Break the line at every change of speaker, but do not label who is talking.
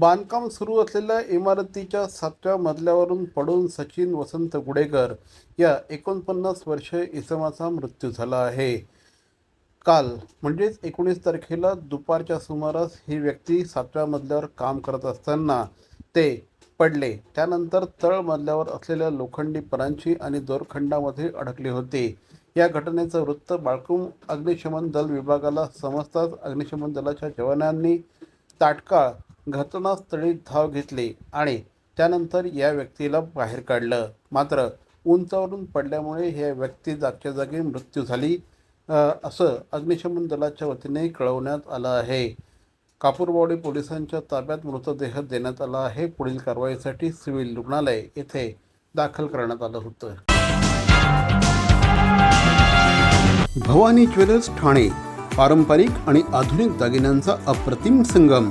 बांधकाम सुरू असलेल्या इमारतीच्या सातव्या मजल्यावरून पडून सचिन वसंत गुडेकर या एकोणपन्नास वर्ष इसमाचा मृत्यू झाला आहे. काल म्हणजेच एकोणीस तारखेला दुपारच्या सुमारास ही व्यक्ती सातव्या मजल्यावर काम करत असताना ते पडले. त्यानंतर तळ मजल्यावर असलेल्या लोखंडी परांची आणि दोरखंडामध्ये अडकले होते. या घटनेचं वृत्त बाळकूम अग्निशमन दल विभागाला समजताच अग्निशमन दलाच्या जवानांनी तात्काळ घटनास्थळी धाव घेतली आणि त्यानंतर या व्यक्तीला बाहेर काढलं. मात्र उंचावरून पडल्यामुळे ह्या व्यक्ती जागच्या जागी मृत्यू झाली असं अग्निशमन दलाच्या वतीने कळवण्यात आलं आहे. कापूरवाडी पोलिसांच्या ताब्यात मृतदेह देण्यात आला आहे. पुढील कारवाईसाठी सिव्हिल रुग्णालय येथे दाखल करण्यात आलं होतं. भवानी ज्वेलर्स ठाणे पारंपरिक आणि आधुनिक दागिन्यांचा अप्रतिम संगम.